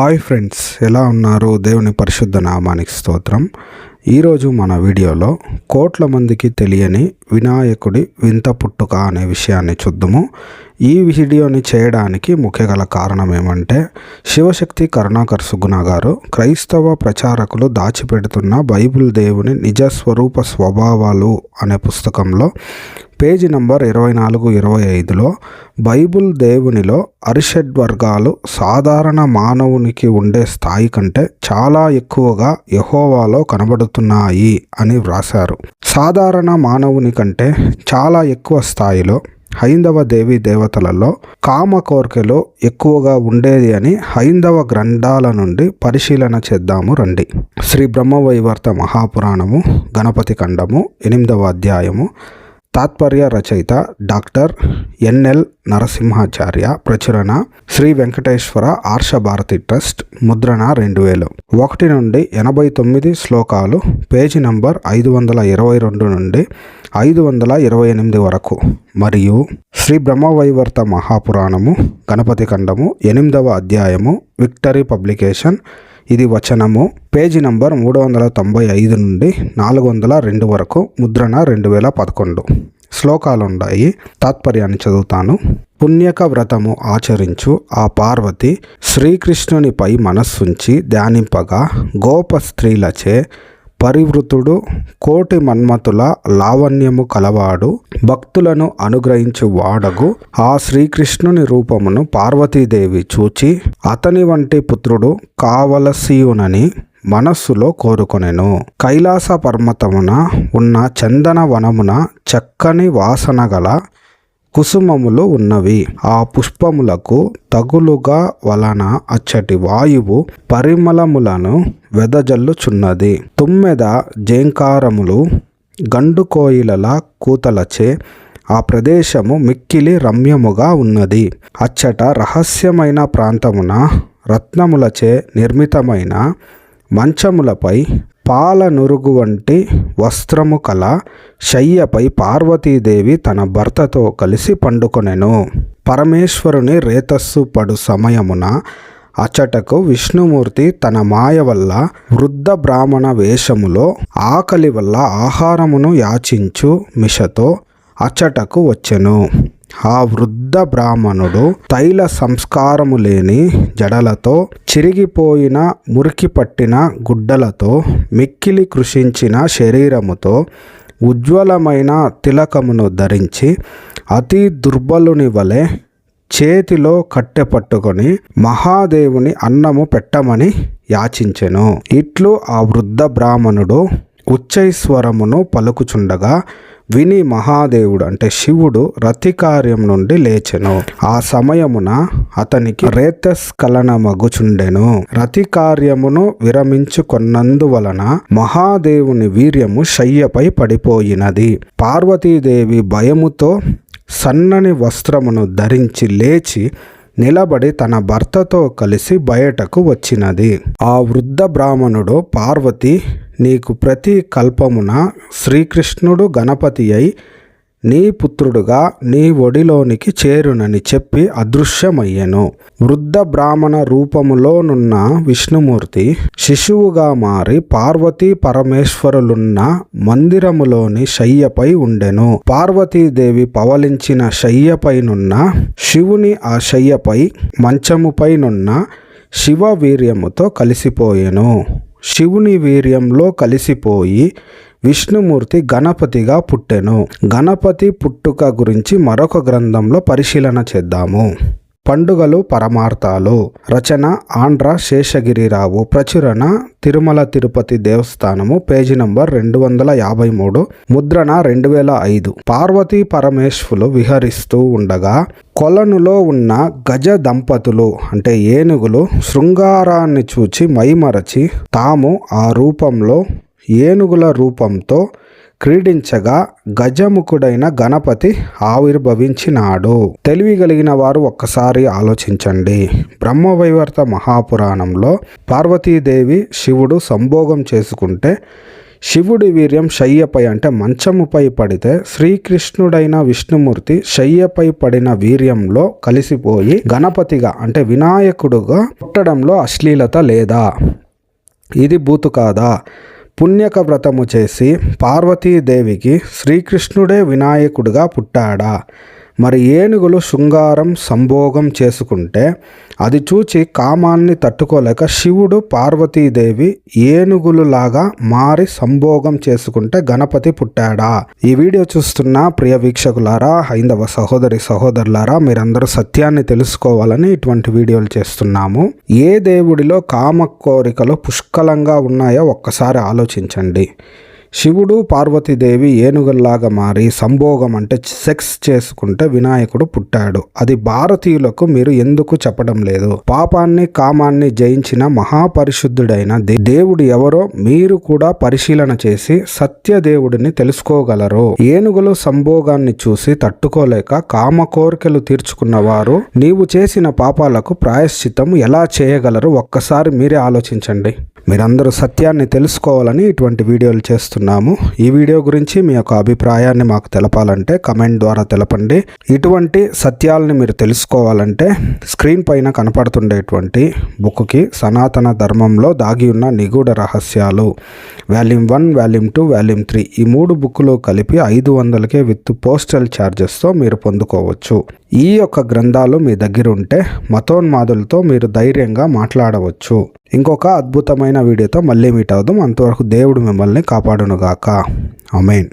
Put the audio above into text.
Hi friends ఎలా ఉన్నారు? దేవుని పరిశుద్ధ నామానికి స్తోత్రం. ఈరోజు మన వీడియోలో కోట్ల మందికి తెలియని వినాయకుడి వింత పుట్టుక అనే విషయాన్ని చూద్దాము. ఈ వీడియోని చేయడానికి ముఖ్య గల కారణం ఏమంటే శివశక్తి కరుణాకర్ సుగుణ గారు క్రైస్తవ ప్రచారకులు దాచిపెడుతున్న బైబిల్ దేవుని నిజ స్వరూప స్వభావాలు అనే పుస్తకంలో పేజీ నంబర్ ఇరవై నాలుగు ఇరవై ఐదులో బైబుల్ దేవునిలో అరిషడ్ వర్గాలు సాధారణ మానవునికి ఉండే స్థాయి కంటే చాలా ఎక్కువగా యహోవాలో కనబడుతున్నాయి అని వ్రాశారు. సాధారణ మానవుని కంటే చాలా ఎక్కువ స్థాయిలో హైందవ దేవి దేవతలలో కామ కోరికలు ఎక్కువగా ఉండేది అని హైందవ గ్రంథాల నుండి పరిశీలన చేద్దాము రండి. శ్రీ బ్రహ్మవైవర్త మహాపురాణము గణపతి ఖండము ఎనిమిదవ అధ్యాయము తాత్పర్య రచయిత డాక్టర్ ఎన్ఎల్ నరసింహాచార్య ప్రచురణ శ్రీ వెంకటేశ్వర ఆర్షభారతి ట్రస్ట్ ముద్రణ రెండు వేలు ఒకటి నుండి ఎనభై తొమ్మిది శ్లోకాలు పేజీ నంబర్ ఐదు వందల ఇరవై రెండు నుండి ఐదు వందల ఇరవై ఎనిమిది వరకు. మరియు శ్రీ బ్రహ్మవైవర్త మహాపురాణము గణపతి ఖండము ఎనిమిదవ అధ్యాయము విక్టరీ పబ్లికేషన్ ఇది వచనము. పేజీ నంబర్ మూడు వందల తొంభై ఐదు నుండి నాలుగు వందల రెండు వరకు ముద్రణ రెండు వేల పదకొండు. శ్లోకాలు ఉన్నాయి తాత్పర్యాన్ని చదువుతాను. పుణ్యక వ్రతము ఆచరించు. ఆ పార్వతి శ్రీకృష్ణునిపై మనస్సుంచి ధ్యానింపగా గోప స్త్రీలచే పరివృతుడు కోటి మన్మతుల లావణ్యము కలవాడు భక్తులను అనుగ్రహించి వాడగు. ఆ శ్రీకృష్ణుని రూపమును పార్వతీదేవి చూచి అతని వంటి పుత్రుడు కావలసియునని మనస్సులో కోరుకొనెను. కైలాస పర్వతమున ఉన్న చందన వనమున చక్కని వాసన గల కుసుమములు ఉన్నవి. ఆ పుష్పములకు తగులుగా వలన అచ్చటి వాయువు పరిమళములను వెదజల్లుచున్నది. తుమ్మెద జేంకారములు గండుకోయిలల కూతలచే ఆ ప్రదేశము మిక్కిలి రమ్యముగా ఉన్నది. అచ్చట రహస్యమైన ప్రాంతమున రత్నములచే నిర్మితమైన మంచములపై పాల నురుగు వంటి వస్త్రము కల శయ్యపై పార్వతీదేవి తన భర్తతో కలిసి పండుకొనెను. పరమేశ్వరుని రేతస్సు పడు సమయమున అచటకు విష్ణుమూర్తి తన మాయ వల్ల వృద్ధ బ్రాహ్మణ వేషములో ఆకలి వల్ల ఆహారమును యాచించు మిషతో అచ్చటకు వచ్చెను. ఆ వృద్ధ బ్రాహ్మణుడు తైల సంస్కారము లేని జడలతో చిరిగిపోయిన మురికి పట్టిన గుడ్డలతో మిక్కిలి కృషించిన శరీరముతో ఉజ్వలమైన తిలకమును ధరించి అతి దుర్బలుని వలె చేతిలో కట్టె పట్టుకొని మహాదేవుని అన్నము పెట్టమని యాచించెను. ఇట్లు ఆ వృద్ధ బ్రాహ్మణుడు ఉచ్చైస్వరమును పలుకుచుండగా విని మహాదేవుడు అంటే శివుడు రతికార్యం నుండి లేచెను. ఆ సమయమున అతనికి రేతస్ఖలనమగుచుండెను. రతికార్యమును విరమించుకొన్నందువలన మహాదేవుని వీర్యము శయ్యపై పడిపోయినది. పార్వతీదేవి భయముతో సన్నని వస్త్రమును ధరించి లేచి నిలబడి తన భర్తతో కలిసి బయటకు వచ్చినది. ఆ వృద్ధ బ్రాహ్మణుడు పార్వతి నీకు ప్రతి కల్పమున శ్రీకృష్ణుడు గణపతి అయి నీ పుత్రుడుగా నీ ఒడిలోనికి చేరునని చెప్పి అదృశ్యమయ్యెను. వృద్ధ బ్రాహ్మణ రూపములోనున్న విష్ణుమూర్తి శిశువుగా మారి పార్వతీ పరమేశ్వరులున్న మందిరములోని శయ్యపై ఉండెను. పార్వతీదేవి పవలించిన శయ్యపైనున్న శివుని ఆ శయ్యపై మంచముపైనున్న శివ వీర్యముతో కలిసిపోయెను. శివుని వీర్యంలో కలిసిపోయి విష్ణుమూర్తి గణపతిగా పుట్టెను. గణపతి పుట్టుక గురించి మరొక గ్రంథంలో పరిశీలన చేద్దాము. పండుగలు పరమార్థాలు. రచన ఆంధ్ర శేషగిరిరావు. ప్రచురణ తిరుమల తిరుపతి దేవస్థానము పేజీ నంబర్ రెండు వందల యాభై మూడు ముద్రణ రెండు వేల ఐదు. పార్వతీ పరమేశ్వరులు విహరిస్తూ ఉండగా కొలనులో ఉన్న గజ దంపతులు అంటే ఏనుగులు శృంగారాన్ని చూచి మైమరచి తాము ఆ రూపంలో ఏనుగుల రూపంతో క్రీడించగా గజముఖుడైన గణపతి ఆవిర్భవించినాడు. తెలివి కలిగిన వారు ఒక్కసారి ఆలోచించండి. బ్రహ్మవైవర్త మహాపురాణంలో పార్వతీదేవి శివుడు సంభోగం చేసుకుంటే శివుడి వీర్యం శయ్యపై అంటే మంచముపై పడితే శ్రీకృష్ణుడైన విష్ణుమూర్తి శయ్యపై పడిన వీర్యంలో కలిసిపోయి గణపతిగా అంటే వినాయకుడుగా పుట్టడంలో అశ్లీలత లేదా. ఇది బూతు కాదా? పుణ్యక వ్రతము చేసి పార్వతీదేవికి శ్రీకృష్ణుడే వినాయకుడుగా పుట్టాడా? మరి ఏనుగులు శృంగారం సంభోగం చేసుకుంటే అది చూచి కామాన్ని తట్టుకోలేక శివుడు పార్వతీదేవి ఏనుగులులాగా మారి సంభోగం చేసుకుంటే గణపతి పుట్టాడా? ఈ వీడియో చూస్తున్న ప్రియ వీక్షకులారా హైందవ సహోదరి సహోదరులారా మీరందరూ సత్యాన్ని తెలుసుకోవాలని ఇటువంటి వీడియోలు చేస్తున్నాము. ఏ దేవుడిలో కామ కోరికలు పుష్కలంగా ఉన్నాయో ఒక్కసారి ఆలోచించండి. శివుడు పార్వతీదేవి ఏనుగుల్లాగా మారి సంభోగం అంటే సెక్స్ చేసుకుంటే వినాయకుడు పుట్టాడు. అది భారతీయులకు మీరు ఎందుకు చెప్పడం లేదు? పాపాన్ని కామాన్ని జయించిన మహాపరిశుద్ధుడైన దేవుడు ఎవరో మీరు కూడా పరిశీలన చేసి సత్య దేవుడిని తెలుసుకోగలరు. ఏనుగులు సంభోగాన్ని చూసి తట్టుకోలేక కామ కోరికలు తీర్చుకున్న వారు నీవు చేసిన పాపాలకు ప్రాయశ్చితం ఎలా చేయగలరు? ఒక్కసారి మీరే ఆలోచించండి. మీరందరూ సత్యాన్ని తెలుసుకోవాలని ఇటువంటి వీడియోలు చేస్తున్నాము. ఈ వీడియో గురించి మీ యొక్క అభిప్రాయాన్ని మాకు తెలపాలంటే కమెంట్ ద్వారా తెలపండి. ఇటువంటి సత్యాలని మీరు తెలుసుకోవాలంటే స్క్రీన్ పైన కనపడుతుండేటువంటి బుక్కి సనాతన ధర్మంలో దాగి ఉన్న నిగూఢ రహస్యాలు. Volume one volume two volume three ఈ మూడు బుక్కులు కలిపి ఐదు వందలకే విత్ పోస్టల్ ఛార్జెస్తో మీరు పొందుకోవచ్చు. ఈ యొక్క గ్రంథాలు మీ దగ్గర ఉంటే మతోన్మాదులతో మీరు ధైర్యంగా మాట్లాడవచ్చు. ఇంకొక అద్భుతమైన వీడియోతో మళ్ళీ మీట్ అవుదాం. అంతవరకు దేవుడు మిమ్మల్ని కాపాడునుగాక. అమెయిన్